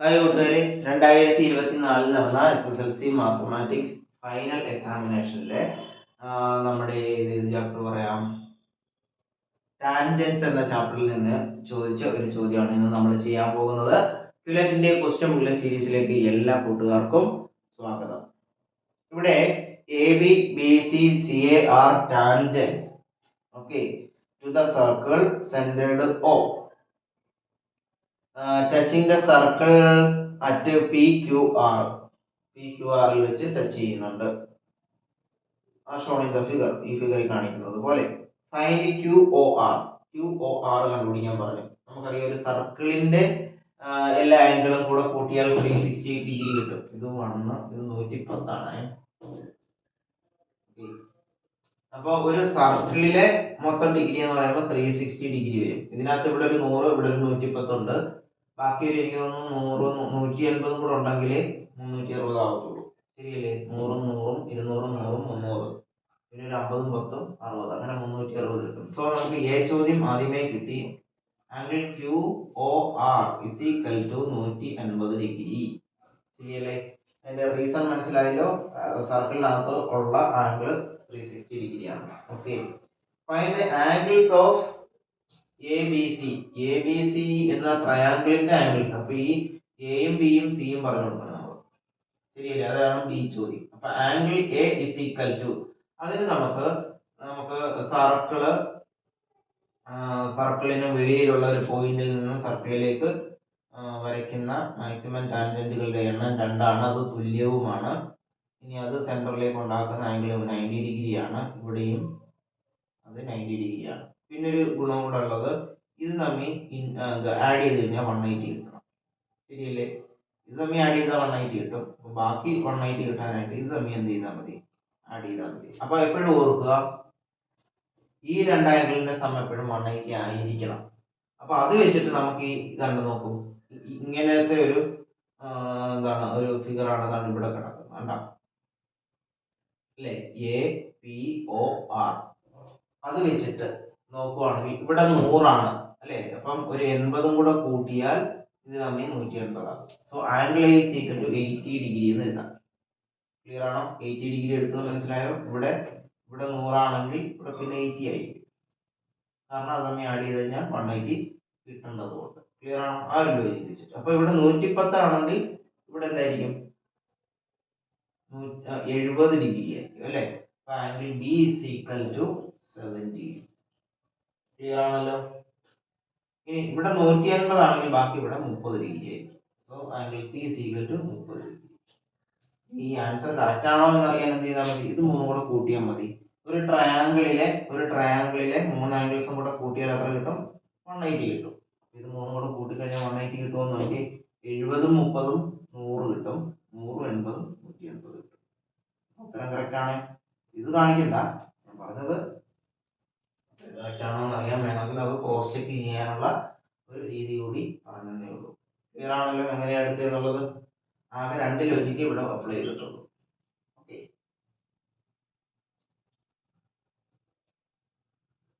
Hi കൂട്ടുകാരെ രണ്ടായിരത്തി ഇരുപത്തിനാലിൽ നടന്ന S S L C mathematics final എക്സാമിനേഷനിലെ നമ്മുടെ ഏത് ചാപ്റ്റർ പറയാം? ടാൻജൻസ് എന്ന ചാപ്റ്ററിൽ നിന്ന് ചോദിച്ച ഒരു ചോദ്യമാണ് ഇന്ന് നമ്മൾ ചെയ്യാൻ പോകുന്നത്. ക്യുലറ്റിന്റെ ക്വസ്റ്റ്യൻ ഉള്ള സീരീസിലേക്ക് എല്ലാ കൂട്ടുകാർക്കും സ്വാഗതം. ഇവിടെ A B B C C A R tangents okay to the circle centred O touching the circles at P Q R P Q ആറിൽ വെച്ച് ടച്ച് ചെയ്യുന്നുണ്ട്. ആ ഷോൺ ഇൻ ദ ഫിഗർ ഈ ഫിഗറിൽ കാണിക്കുന്നത് പോലെ. Find Q O R Q O R കണ്ടുപിടിക്കാൻ പറഞ്ഞു. നമുക്കറിയാം ഒരു സർക്കിളിന്റെ എല്ലാ ആംഗിളും കൂടെ കൂട്ടിയാൽ ത്രീ സിക്സ്റ്റി ഡിഗ്രി കിട്ടും. ഇത് വണ്ണ് ഇത് നൂറ്റി പത്താണ് അപ്പോൾ ഒരു സർക്കിളിലെ മൊത്തം ഡിഗ്രി എന്ന് പറയുമ്പോൾ ത്രീ സിക്സ്റ്റി ഡിഗ്രി വരും. ഇതിനകത്ത് ഇവിടെ ഒരു നൂറ് ഇവിടെ ഒരു നൂറ്റി പത്തുണ്ട് ബാക്കി ഒരു എനിക്ക് തോന്നുന്നു നൂറ് നൂറ്റി എൺപതും കൂടെ ഉണ്ടെങ്കിൽ മുന്നൂറ്റി അറുപത് ആവത്തുള്ളൂ. ശരിയല്ലേ? നൂറും നൂറും ഇരുന്നൂറും നൂറും മുന്നൂറ്. പിന്നെ ഒരു അമ്പതും പത്തും അറുപത്. അങ്ങനെ മുന്നൂറ്റി അറുപത് കിട്ടും. സോ നമുക്ക് എ ചോദ്യം ആദ്യമേ കിട്ടി. Angle Q O R is equal to നൂറ്റി അൻപത് ഡിഗ്രി. ശരിയല്ലേ? അതിന്റെ റീസൺ മനസ്സിലായല്ലോ? സർക്കിളിനകത്ത് ഉള്ള ആംഗിൾ ത്രീ സിക്സ്റ്റി ഡിഗ്രി ആണ് okay find the angles of A B C A B C എന്ന ട്രയാങ്കിളിന്റെ ആംഗിൾസ് അപ്പൊ ഈ എയും ബിയും സിയും പറഞ്ഞു കൊടുക്കണം നമ്മൾ. ശരിയല്ലേ? അതാണ് ബി ചോദ്യം. അപ്പൊ angle A is equal to അതിന് നമുക്ക് നമുക്ക് സർക്കിൾ സർക്കിളിന് വെളിയിലുള്ള ഒരു പോയിന്റിൽ നിന്ന് സർക്കിളിലേക്ക് വരയ്ക്കുന്ന മാക്സിമം ടാൻജന്റുകളുടെ എണ്ണം രണ്ടാണ്. അത് തുല്യവുമാണ്. ഇനി അത് സെന്ററിലേക്ക് ഉണ്ടാക്കുന്ന ആംഗിൾ നയന്റി ഡിഗ്രിയാണ് ഇവിടെയും അത് നയന്റി ഡിഗ്രിയാണ് പിന്നെ ഒരു ഗുണം കൂടെ ഉള്ളത് ഇത് തമ്മിൽ ആഡ് ചെയ്ത് കഴിഞ്ഞാൽ വൺ എയ്റ്റി കിട്ടണം. ശരിയല്ലേ? ഇത് തമ്മിൽ ആഡ് ചെയ്താൽ വൺ എയ്റ്റി കിട്ടും. അപ്പോൾ ബാക്കി വൺ എയ്റ്റി കിട്ടാനായിട്ട് ഇത് തമ്മിൽ എന്ത് ചെയ്താൽ മതി? ആഡ് ചെയ്താൽ മതി. അപ്പോൾ എപ്പോഴും ഓർക്കുക ഈ രണ്ട് സമയം എപ്പോഴും വൺ എയ്റ്റി ആയിരിക്കണം. അപ്പോൾ അത് വെച്ചിട്ട് നമുക്ക് ഈ ഇതാണ്ട് നോക്കും. ഇങ്ങനത്തെ ഒരു എന്താണ് ഒരു ഫിഗറാണ് അതാണ് ഇവിടെ കിടക്കുന്നത്. കണ്ട? അല്ലേ? എ പി ഒ ആർ അത് വെച്ചിട്ട് നോക്കുവാണെങ്കിൽ ഇവിടെ നൂറാണ് അല്ലേ? അപ്പം ഒരു എൺപതും കൂടെ കൂട്ടിയാൽ ഇത് തമ്മിൽ നൂറ്റി എൺപതാണ് so angle is eighty degree എന്ന് എഴുതാം. ക്ലിയർ ആണോ? എയ്റ്റി ഡിഗ്രി എടുത്തത് മനസ്സിലായോ? ഇവിടെ ഇവിടെ നൂറാണെങ്കിൽ ഇവിടെ പിന്നെ എയ്റ്റി ആയിരിക്കും. കാരണം അത് തമ്മിൽ ആഡ് ചെയ്ത് കഴിഞ്ഞാൽ വൺ എയ്റ്റി കിട്ടേണ്ടത് കൊണ്ട്. ക്ലിയർ ആണോ? ആ ഒരു ലോജിക്ക് വെച്ചിട്ട്. അപ്പൊ ഇവിടെ നൂറ്റിപ്പത്ത് ആണെങ്കിൽ ഇവിടെ എന്തായിരിക്കും? എഴുപത് ഡിഗ്രി ആയിരിക്കും അല്ലേ? അപ്പൊ angle B is equal to seventy clear ആണല്ലോ ഇനി ഇവിടെ നൂറ്റി അൻപതാണെങ്കിൽ ബാക്കി ഇവിടെ മുപ്പത് ഡിഗ്രി ആയിരിക്കും. സോ ആംഗിൾ സി ടു മുപ്പത് ഡിഗ്രി ഈ ആൻസർ കറക്റ്റ് ആണോ എന്ന് അറിയാൻ എന്ത് ചെയ്താൽ മതി? ഇത് മൂന്നും കൂടെ കൂട്ടിയാൽ മതി. ഒരു ട്രയാങ്കിളിലെ ഒരു ട്രയാങ്കിളിലെ മൂന്ന് ആംഗിൾസും കൂടെ കൂട്ടിയാൽ എത്ര കിട്ടും? വൺ എയ്റ്റി കിട്ടും. ഇത് മൂന്നും കൂടെ കൂട്ടിക്കഴിഞ്ഞാൽ വൺ എയ്റ്റി കിട്ടുമെന്ന് നോക്കി എഴുപതും മുപ്പതും നൂറ് കിട്ടും. നൂറും എൺപതും നൂറ്റി എൺപത് കിട്ടും. ഉത്തരം കറക്റ്റ് ആണ്. ഇത് കാണിക്കണ്ട ഞാൻ പറഞ്ഞത് കറക്റ്റ് ആണോ എന്ന് അറിയാൻ വേണമെങ്കിൽ നമുക്ക് ക്രോസ് ചെക്ക് ചെയ്യാനുള്ള ഒരു രീതി കൂടി പറഞ്ഞതേ ഉള്ളൂ. ക്ലിയർ ആണല്ലോ എങ്ങനെയാണ് എടുത്തത് എന്നുള്ളത്? ആകെ രണ്ട് ലോജിക്ക് ഇവിടെ അപ്ലൈ ചെയ്തിട്ടുള്ളൂ.